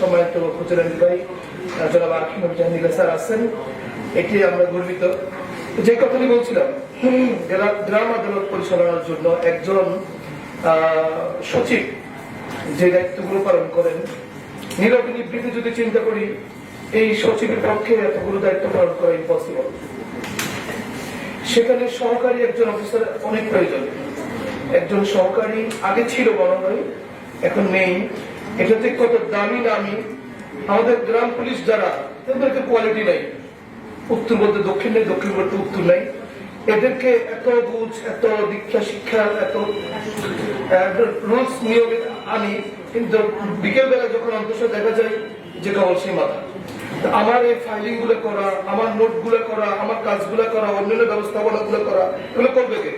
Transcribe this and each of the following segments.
সম্মানিত খুচরা ভাই জনাব আহমদ জাহাঙ্গীর স্যার আছেন। এটি আমরা গর্বিত। যে কথাটি বলছিলাম গ্রা- গ্রাম আদালত পরিচালনার জন্য একজন সচিব যে দায়িত্বগুলো পালন করেন নীরব নিবৃত্তি যদি চিন্তা করি, এই সচিবের পক্ষে এতগুলো দায়িত্ব পালন করা ইম্পসিবল সেখানে সহকারী একজন অফিসার অনেক প্রয়োজন। একজন সহকারী আগে ছিল বড় ভাই এখন নেই। এটা যে কত দামি দামি আমাদের গ্রাম পুলিশ যারা তাদেরকে কোয়ালিটি নাই। উত্তর বলতে দক্ষিণ নেই, দক্ষিণ বলতে উত্তর নাই। এদেরকে এত বুঝ, এত দীক্ষা, শিক্ষা, এত রুলস, নিয়মে আনি, কিন্তু বিকেল বেলা যখন অন্তঃ দেখা যায় যে কেবল সে মাথা আমার এই ফাইলিংগুলো করা, আমার নোটগুলো করা, আমার কাজগুলো করা, অন্যান্য ব্যবস্থাপনা গুলো করা, এগুলো করবে কে?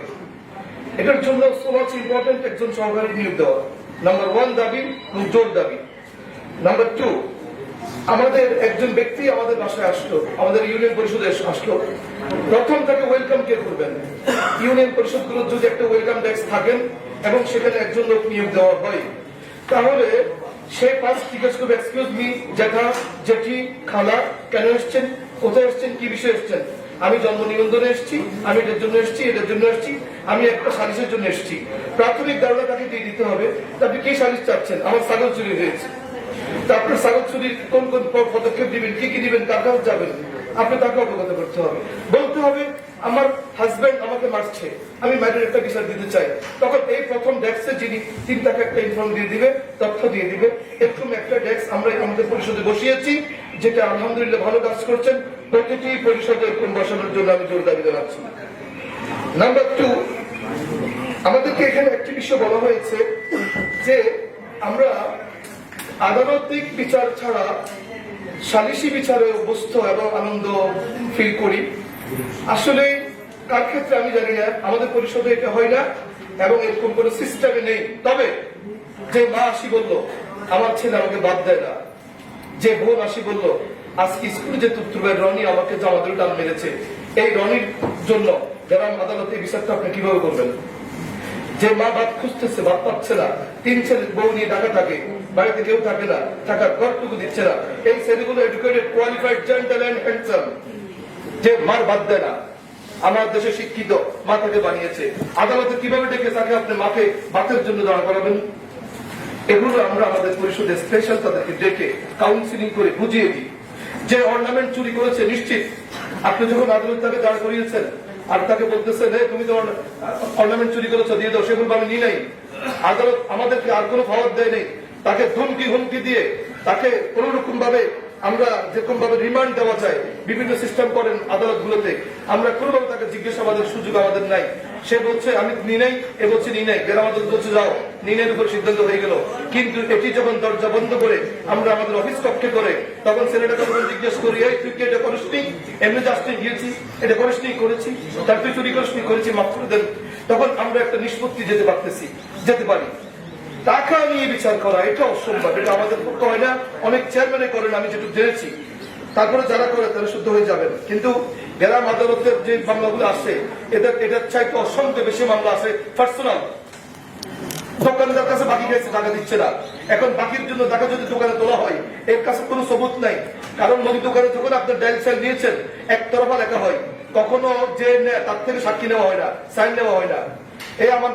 এটার জন্য সো মাচ ইম্পর্টেন্ট একজন সহকারী নিয়োগ দেওয়া। নাম্বার ওয়ান দাবি, জোর দাবি। নাম্বার টু আমাদের একজন ব্যক্তি আমাদের বাসায় আসলো, আমাদের ইউনিয়ন পরিষদে আসলো। প্রথম তাকে ওয়েলকাম কে করবেন। ইউনিয়ন পরিষদগুলোর যদি একটা ওয়েলকাম ডেস্ক থাকেন এবং সেখানে একজন লোক নিয়োগ দেওয়া হয়, তাহলে সে ফার্স্ট জিজ্ঞেস করবে এক্সকিউজ মি জ্যাঠা, জেঠি, খালা, কেন এসছেন? কোথায় এসছেন? কি বিষয়ে এসছেন? আমি জন্ম নিবন্ধনে এসেছি, আমি এটার জন্য এসেছি এটার জন্য এসেছি, আমি একটা সালিশের জন্য এসেছি। প্রাথমিক ধারণা তাকে দিয়ে দিতে হবে আপনি কি সালিশ চাচ্ছেন? আমার ছাগল চুরি হয়েছে। তা আপনার ছাগল চুরির কোন কোন পদক্ষেপ দিবেন? কি কি দিবেন? কার কাছে যাবেন আপনি তাকে অবগত করতে হবে। বলতে হবে, আমার হাজবেন্ড আমাকে মারছে। আমি ম্যাডের একটা বিচার দিতে চাই। তখন এই প্রথম ডেস্কে যিনি, তিনি তাকে একটা ইনফর্ম দিয়ে দিবে, তথ্য দিয়ে দিবে। এরকম একটা ডেস্ক আমরা আমাদের পরিষদে বসিয়েছি, যেটা আলহামদুলিল্লাহ ভালো কাজ করছেন। প্রতিটি পরিষদে এরকম বসানোর জন্য আমি জোর দাবি জানাচ্ছি। নাম্বার টু আমাদেরকে এখানে একটি বিষয় বলা হয়েছে। যে আমরা আদালতিক বিচার ছাড়া সালিসি বিচারে অভ্যস্ত এবং আনন্দ ফিল করি। আসলে কার ক্ষেত্রে আমি জানি না, আমাদের পরিষদে এটা হয় না এবং এরকম কোন সিস্টেমে নেই। তবে যে মা আসি বলল, আমার ছেলে আমাকে বাদ দেয় না। যে বোন আসি বলল, আজকে স্কুলে যে তুত্তুর রনি আমাকে জামাদের টান মেরেছে। এই রনির জন্য গ্রাম আদালতে বিচারটা আপনি কীভাবে করবেন? যে মা ভাত খুঁজতেছে ভাত পাচ্ছে না। তিন ছেলে বউ নিয়ে ঢাকা থাকে বাড়িতে কেউ থাকে না, থাকার ঘরটুকু দিচ্ছে না। এই ছেলেগুলো এডুকেটেড কোয়ালিফাইড জেন্টাল হ্যান্ডসাম যে মার বাদ দেয় না। আমার দেশে শিক্ষিত মা তাকে বানিয়েছে। আদালতে কীভাবে ডেকে তাকে আপনি মাকে ভাতের জন্য দাঁড়া করাবেন? এগুলো আমরা আমাদের পরিষদে স্পেশাল তাদেরকে ডেকে কাউন্সিলিং করে বুঝিয়ে দিই। যে অর্নামেন্ট চুরি করেছে, নিশ্চিত। আপনি যখন আদালত তাকে দাঁড় করিয়েছেন আর তাকে বলতেছে রে তুমি তো অর্নামেন্ট চুরি করেছ, দিয়ে দাও, সেগুলো আমি নিই নাই। আদালত আমাদেরকে আর কোনো পাওয়ার দেয় নেই। তাকে ধমকি, হুমকি দিয়ে তাকে কোন রকম ভাবে আমরা যেরকম ভাবে রিমান্ড দেওয়া চাই বিভিন্ন সিস্টেম করেন আদালত গুলোতে আমরা কোনোভাবে তাকে জিজ্ঞাসাবাদের সুযোগ আমাদের নাই। সে বলছে, আমি নি নাই, এ বলছে নি নাই বলছে যাও। নিনের উপর সিদ্ধান্ত হয়ে গেল। কিন্তু এটি যখন দরজা বন্ধ করে আমরা আমাদের অফিস কক্ষে করে তখন ছেলেটাকে যখন জিজ্ঞেস করি, এই, তুই কি এটা করিস নি? এমনি জাস্ট গিয়েছি, এটা করিস নি? করেছি। তার তুই চুরি করিস নি? করেছি, মাফ করে দেন। তখন আমরা একটা নিষ্পত্তি যেতে পারতেছি, যেতে পারি। টাকা নিয়ে বিচার করা, এটা অসম্ভব, এটা আমাদের পক্ষে হয় না। অনেক চেয়ারম্যানে করেন, আমি যেটুকু জেনেছি। তারপরে যারা করে তারা শুদ্ধ হয়ে যাবেন। কিন্তু গ্রাম আদালতের যে মামলাগুলো আসে এদের এটার চাইতে অসংখ্য বেশি মামলা আছে পার্সোনাল দোকানদার কাছে বাকি গেছে, টাকা দিচ্ছে না। এখন বাকির জন্য টাকা যদি দোকানে তোলা হয়, এর কাছে কোনো সবুত নাই। কারণ মুদি দোকানে যখন আপনার ডাইল সাইল নিয়েছেন, একতরফা লেখা হয়। কখনো যে তার থেকে সাক্ষী নেওয়া হয় না, সাইন নেওয়া হয় না। এই আমার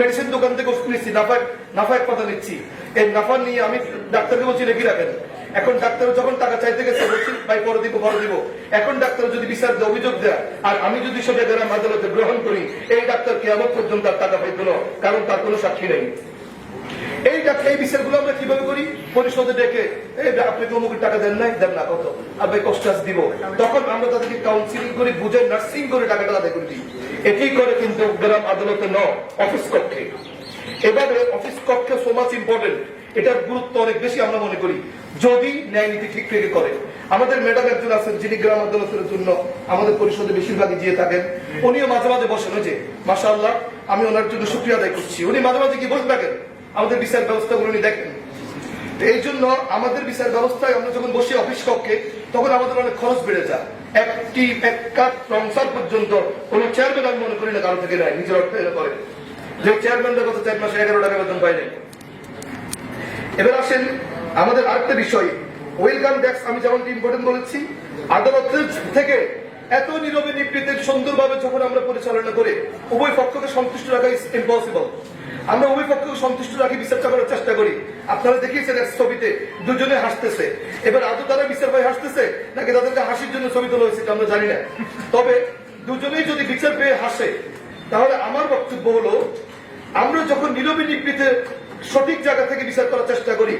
মেডিসিন দোকান থেকে ওষুধ নিচ্ছি নাফায় নাফায় কথা নিচ্ছি। এই নাফা নিয়ে আমি ডাক্তারকে বলছি, রেখে রাখেন। এখন ডাক্তার যখন টাকা চাইতে গেছে, বলছি, ভাই, পরে দিব পরে দিব। এখন ডাক্তার যদি বিচার দিয়ে, অভিযোগ দেয়, আর আমি যদি সেটা গ্রাম আদালতে গ্রহণ করি, এই ডাক্তার কেমন পর্যন্ত আর টাকা পাইত না, কারণ তার কোনো সাক্ষী নেই। এই টাকা এই বিচারগুলো আমরা কীভাবে করি? পরিষদে ডেকে এই আপনি অমুক টাকা দেন নাই? দেন না, কত? আপনি কষ্ট দিব। তখন আমরা তাদেরকে কাউন্সিলিং করে বুঝে নার্সিং করে টাকাটা আদায় করে দিই। এটি করে কিন্তু গ্রাম আদালতে ন, অফিস কক্ষে। এভাবে অফিস কক্ষে সো মাচ ইম্পর্টেন্ট এটার গুরুত্ব অনেক বেশি আমরা মনে করি। যদি ন্যায় নীতি ঠিক রেখে করে। আমাদের ম্যাডাম একজন আছেন, যিনি গ্রাম আদালতের জন্য আমাদের পরিষদে বেশিরভাগই গিয়ে থাকেন। উনিও মাঝে মাঝে বসেন যে মাসা আমি ওনার জন্য সুক্রিয়া আদায় করছি। উনি মাঝে মাঝে কি বসে থাকেন। আমাদের বিচার ব্যবস্থাগুলো উনি দেখেন। এই জন্য আমাদের বিচার ব্যবস্থায় আমরা যখন বসি অফিস কক্ষে, তখন আমাদের অনেক খরচ বেড়ে যায়। একটি এক কাঠ সংসার পর্যন্ত কোন চেয়ারম্যান আমি মনে করি না কারও থেকে নেয়, নিজের অর্থে করে। যে চেয়ারম্যানদের গত চার মাসে এগারো টাকা বেতন পায় নাই। এবার আসেন আমাদের আরেকটা বিষয় ওয়েলকাম ট্যাক্স আমি যেমনটি ইম্পর্টেন্ট বলেছি আদালতের থেকে এত নীরবে নিবৃত্তে সুন্দরভাবে যখন আমরা পরিচালনা করে, উভয় পক্ষকে সন্তুষ্ট রাখা ইজ ইম্পসিবল আমরা উভয় পক্ষকে সন্তুষ্ট রাখি বিচারটা করার চেষ্টা করি। আপনারা দেখিয়েছেন এক ছবিতে দুজনে হাসতেছে। এবার আদৌ তারা বিচার ভাই হাসতেছে, নাকি তাদেরকে হাসির জন্য ছবি তোলা হয়েছে আমরা জানি না। তবে দুজনেই যদি বিচার পেয়ে হাসে, তাহলে আমার বক্তব্য হলো, আমরা যখন নীরবে নিবৃত্তে সঠিক জায়গা থেকে বিচার করার চেষ্টা করি।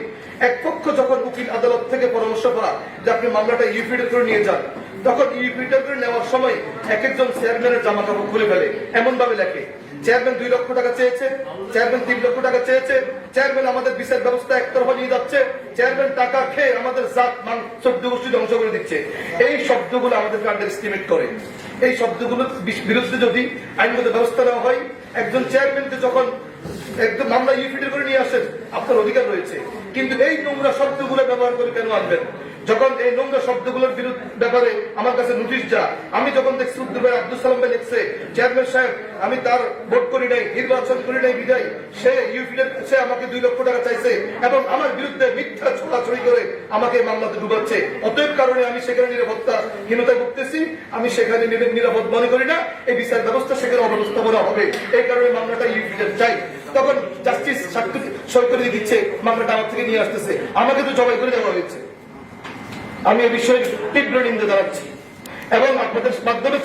এক পক্ষ যখন উকিল আদালত থেকে পরামর্শ পায় যে আপনি মামলাটা ইউপিডের করে নিয়ে যান, তখন ইউপিডের করে নেওয়ার সময় এক একজন চেয়ারম্যানের জামা কাপড় খুলে ফেলে। এমন ভাবে লেখে, চেয়ারম্যান দুই লক্ষ টাকা চেয়েছে, চেয়ারম্যান তিন লক্ষ টাকা চেয়েছে, চেয়ারম্যান আমাদের বিচার ব্যবস্থা একতরফা নিয়ে যাচ্ছে, চেয়ারম্যান টাকা খেয়ে আমাদের জাত, মান চোদ্দ গোষ্ঠী ধ্বংস করে দিচ্ছে। এই শব্দগুলো আমাদেরকে আন্ডার এস্টিমেট করে। এই শব্দগুলোর বিরুদ্ধে যদি আইনগত ব্যবস্থা নেওয়া হয়, একজন চেয়ারম্যানকে যখন একদম মামলা ইউপিডের করে নিয়ে আসেন আপনার অধিকার রয়েছে। কিন্তু এই নোংরা শব্দগুলো ব্যবহার করে কেন আনবেন? যখন এই নোংরা শব্দগুলোর বিরুদ্ধে ব্যাপারে আমার কাছে নোটিশ যা, আমি যখন দেখছি উদ্দুর ভাই আব্দুল সালাম ভাই লিখছে চেয়ারম্যান সাহেব, আমি তার ভোট করি নাই, নির্বাচন করি নাই বিদায় সে ইউপিডের সে আমাকে দুই লক্ষ টাকা চাইছে এবং আমার বিরুদ্ধে মিথ্যা ছোড়াছড়ি করে আমাকে মামলাতে ডুবাচ্ছে। অতএব কারণে আমি সেখানে নিরাপত্তা হীনতায় ভুগতেছি, আমি সেখানে নির- নিরাপদ মনে করি না, এই বিচার ব্যবস্থা সেখানে অব্যবস্থাপনা হবে। এই কারণে মামলাটা ইউপিডের চাই। তখন জাস্টিস সই করে দিচ্ছে মামলাটা আমার থেকে নিয়ে আসতেছে। আমাকে তো জবাই করে দেওয়া হয়েছে। আমি এ বিষয়ে তীব্র নিন্দা জানাচ্ছি। এবং আপনাদের মাধ্যমে